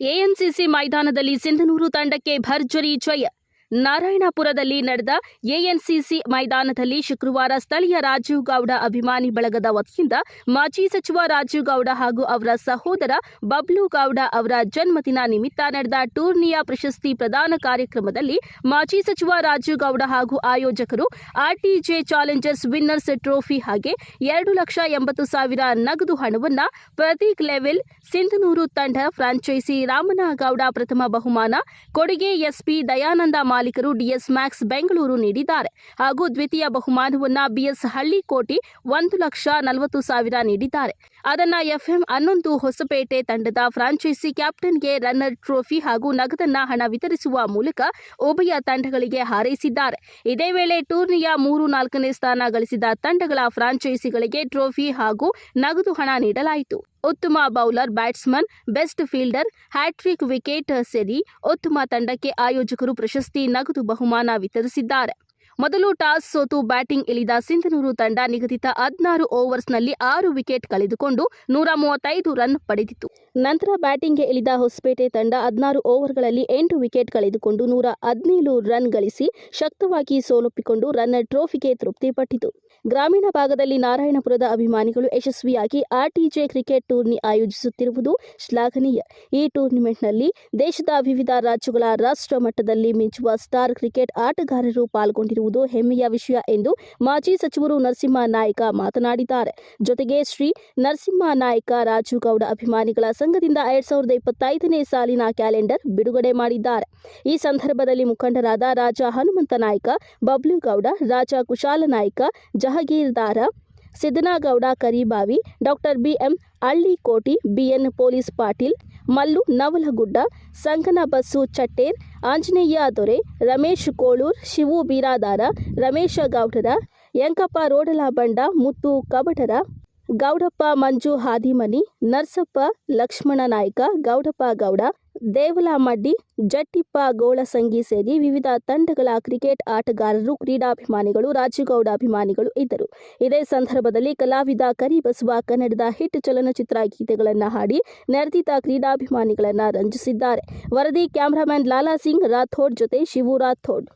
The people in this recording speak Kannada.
ಎಎನ್ಸಿಸಿ ಮೈದಾನದಲ್ಲಿ ಸಿಂಧನೂರು ತಂಡಕ್ಕೆ ಭರ್ಜರಿ ಜಯ ನಾರಾಯಣಪುರದಲ್ಲಿ ನಡೆದ ಎಎನ್ಸಿಸಿ ಮೈದಾನದಲ್ಲಿ ಶುಕ್ರವಾರ ಸ್ಥಳೀಯ ರಾಜೀವ್ ಗೌಡ ಅಭಿಮಾನಿ ಬಳಗದ ವತಿಯಿಂದ ಮಾಜಿ ಸಚಿವ ರಾಜೀವ್ ಗೌಡ ಹಾಗೂ ಅವರ ಸಹೋದರ ಬಬ್ಲು ಗೌಡ ಅವರ ಜನ್ಮದಿನ ನಿಮಿತ್ತ ನಡೆದ ಟೂರ್ನಿಯ ಪ್ರಶಸ್ತಿ ಪ್ರದಾನ ಕಾರ್ಯಕ್ರಮದಲ್ಲಿ ಮಾಜಿ ಸಚಿವ ರಾಜೀವ್ ಗೌಡ ಹಾಗೂ ಆಯೋಜಕರು ಆರ್ಟಿಜೆ ಚಾಲೆಂಜರ್ಸ್ ವಿನ್ನರ್ಸ್ ಟ್ರೋಫಿ ಹಾಗೆ ಎರಡು ಲಕ್ಷ ಎಂಬತ್ತು ಸಾವಿರ ನಗದು ಹಣವನ್ನು ಪ್ರತೀಕ್ ಲೆವೆಲ್, ಸಿಂಧನೂರು ತಂಡ ಫ್ರಾಂಚೈಸಿ ರಾಮನಗೌಡ ಪ್ರಥಮ ಬಹುಮಾನ, ಕೊಡುಗೆ ಎಸ್ಪಿ ದಯಾನಂದ ಮಾಲೀಕರು ಡಿಎಸ್ ಮ್ಯಾಕ್ಸ್ ಬೆಂಗಳೂರು ನೀಡಿದ್ದಾರೆ. ಹಾಗೂ ದ್ವಿತೀಯ ಬಹುಮಾನವನ್ನು ಬಿಎಸ್ ಹಳ್ಳಿಕೋಟಿ ಒಂದು ಲಕ್ಷ ನಲವತ್ತು ಸಾವಿರ ನೀಡಿದ್ದಾರೆ. ಅದನ್ನ ಎಫ್ಎಂ ಹನ್ನೊಂದು ಹೊಸಪೇಟೆ ತಂಡದ ಫ್ರಾಂಚೈಸಿ ಕ್ಯಾಪ್ಟನ್ಗೆ ರನ್ನರ್ ಟ್ರೋಫಿ ಹಾಗೂ ನಗದನ್ನ ಹಣ ವಿತರಿಸುವ ಮೂಲಕ ಉಭಯ ತಂಡಗಳಿಗೆ ಹಾರೈಸಿದ್ದಾರೆ. ಇದೇ ವೇಳೆ ಟೂರ್ನಿಯ ಮೂರು ನಾಲ್ಕನೇ ಸ್ಥಾನ ಗಳಿಸಿದ ತಂಡಗಳ ಫ್ರಾಂಚೈಸಿಗಳಿಗೆ ಟ್ರೋಫಿ ಹಾಗೂ ನಗದು ಹಣ ನೀಡಲಾಯಿತು. ಉತ್ತಮ bowler, batsman, best fielder, hattrick wicket ಸೇರಿ, ಉತ್ತಮ ತಂಡಕ್ಕೆ ಆಯೋಜಕರು ಪ್ರಶಸ್ತಿ ನಗದು ಬಹುಮಾನ ವಿತರಿಸಿದ್ದಾರೆ. ಮೊದಲು ಟಾಸ್ ಸೋತು ಬ್ಯಾಟಿಂಗ್ ಇಳಿದ ಸಿಂಧನೂರು ತಂಡ ನಿಗದಿತ ಹದಿನಾರು ಓವರ್ಸ್ನಲ್ಲಿ ಆರು ವಿಕೆಟ್ ಕಳೆದುಕೊಂಡು ನೂರ ಮೂವತ್ತೈದು ರನ್ ಪಡೆದಿತ್ತು. ನಂತರ ಬ್ಯಾಟಿಂಗ್ಗೆ ಇಳಿದ ಹೊಸಪೇಟೆ ತಂಡ ಹದಿನಾರು ಓವರ್ಗಳಲ್ಲಿ ಎಂಟು ವಿಕೆಟ್ ಕಳೆದುಕೊಂಡು ನೂರ ಹದಿನೇಳು ರನ್ ಗಳಿಸಿ ಶಕ್ತವಾಗಿ ಸೋಲೊಪ್ಪಿಕೊಂಡು ರನ್ನರ್ ಟ್ರೋಫಿಗೆ ತೃಪ್ತಿಪಟ್ಟಿತು. ಗ್ರಾಮೀಣ ಭಾಗದಲ್ಲಿ ನಾರಾಯಣಪುರದ ಅಭಿಮಾನಿಗಳು ಯಶಸ್ವಿಯಾಗಿ ಆರ್ಟಿಜೆ ಕ್ರಿಕೆಟ್ ಟೂರ್ನಿ ಆಯೋಜಿಸುತ್ತಿರುವುದು ಶ್ಲಾಘನೀಯ. ಈ ಟೂರ್ನಿಮೆಂಟ್ನಲ್ಲಿ ದೇಶದ ವಿವಿಧ ರಾಜ್ಯಗಳ ರಾಷ್ಟ್ರ ಮಟ್ಟದಲ್ಲಿ ಮಿಂಚುವ ಸ್ಟಾರ್ ಕ್ರಿಕೆಟ್ ಆಟಗಾರರು ಪಾಲ್ಗೊಂಡಿರುವುದು ಹೆಮ್ಮೆಯ ವಿಷಯ ಎಂದು ಮಾಜಿ ಸಚಿವರು ನರಸಿಂಹ ನಾಯ್ಕ ಮಾತನಾಡಿದ್ದಾರೆ. ಜೊತೆಗೆ ಶ್ರೀ ನರಸಿಂಹ ನಾಯ್ಕ ರಾಜುಗೌಡ ಅಭಿಮಾನಿಗಳ ಸಂಘದಿಂದ ಎರಡ್ ಸಾವಿರದ ಇಪ್ಪತ್ತೈದನೇ ಸಾಲಿನ ಕ್ಯಾಲೆಂಡರ್ ಬಿಡುಗಡೆ ಮಾಡಿದ್ದಾರೆ. ಈ ಸಂದರ್ಭದಲ್ಲಿ ಮುಖಂಡರಾದ Raja Hanumanta Naik, Bablugowda, Raja Kushala Naik, Jahagirdar Siddanagouda Karibavi, doctor BM Allikoti BN police Patil, Mallu Navalagudda Sangana Basu Chatter Anjaneya Dore, Ramesh Kolur, Shivu Biradar, Ramesh ಗೌಡರ, ಯಂಕಪ್ಪ ರೋಡಲ ಬಂಡ ಮುತ್ತು ಕಬಟರ, ಗೌಡಪ್ಪ ಮಂಜು ಹಾದಿಮನಿ, ನರ್ಸಪ್ಪ ಲಕ್ಷ್ಮಣ ನಾಯ್ಕ, ಗೌಡಪ್ಪ ಗೌಡ ದೇವಲಮಡ್ಡಿ ಜಟ್ಟಿಪ್ಪ ಗೋಳಸಂಗಿ ಸೇರಿ ವಿವಿಧ ತಂಡಗಳ ಕ್ರಿಕೆಟ್ ಆಟಗಾರರು, ಕ್ರೀಡಾಭಿಮಾನಿಗಳು, ರಾಜಗೌಡ ಅಭಿಮಾನಿಗಳು ಇದ್ದರು. ಇದೇ ಸಂದರ್ಭದಲ್ಲಿ ಕಲಾವಿದ ಕರಿಬಸವ ಕನ್ನಡದ ಹಿಟ್ ಚಲನಚಿತ್ರ ಗೀತೆಗಳನ್ನು ಹಾಡಿ ನೆರೆದಿದ್ದ ಕ್ರೀಡಾಭಿಮಾನಿಗಳನ್ನು ರಂಜಿಸಿದ್ದಾರೆ. ವರದಿ ಕ್ಯಾಮರಾಮನ್ ಲಾಲಾ ಸಿಂಗ್, ರಾಥೋಡ್ ಜೊತೆ ಶಿವು ರಾಥೋಡ್.